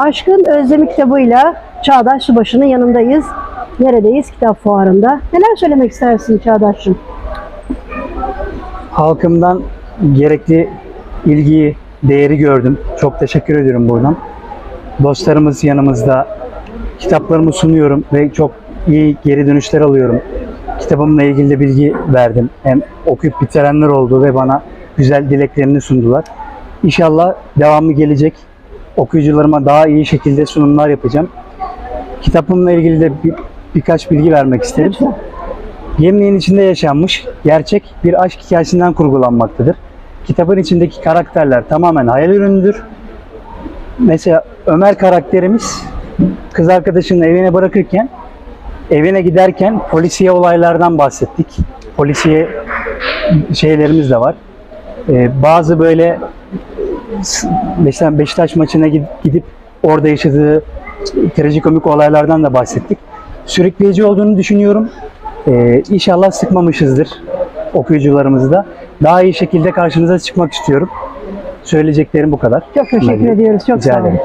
Aşkın Özlemi kitabıyla Çağdaş Subaşı'nın yanındayız. Neredeyiz? Kitap fuarında. Neler söylemek istersin Çağdaş'cığım? Halkımdan gerekli ilgiyi, değeri gördüm. Çok teşekkür ediyorum buradan. Dostlarımız yanımızda. Kitaplarımı sunuyorum ve çok iyi geri dönüşler alıyorum. Kitabımla ilgili de bilgi verdim. Hem okuyup bitirenler oldu ve bana güzel dileklerini sundular. İnşallah devamı gelecek. Okuyucularıma daha iyi şekilde sunumlar yapacağım. Kitabımla ilgili de bir- birkaç bilgi vermek isterim. Lütfen. Gemliğin içinde yaşanmış gerçek bir aşk hikayesinden kurgulanmaktadır. Kitabın içindeki karakterler tamamen hayal ürünüdür. Mesela Ömer karakterimiz kız arkadaşını evine bırakırken evine giderken polisiye olaylardan bahsettik. Polisiye şeylerimiz de var. Ee, bazı böyle mesela Beşiktaş maçına gid- gidip orada yaşadığı trajikomik olaylardan da bahsettik. Sürükleyici olduğunu düşünüyorum. Ee, inşallah sıkmamışızdır okuyucularımızı da. Daha iyi şekilde karşınıza çıkmak istiyorum. Söyleyeceklerim bu kadar. Çok teşekkür Bunları ediyoruz. Çok rica sağ olun. ederim.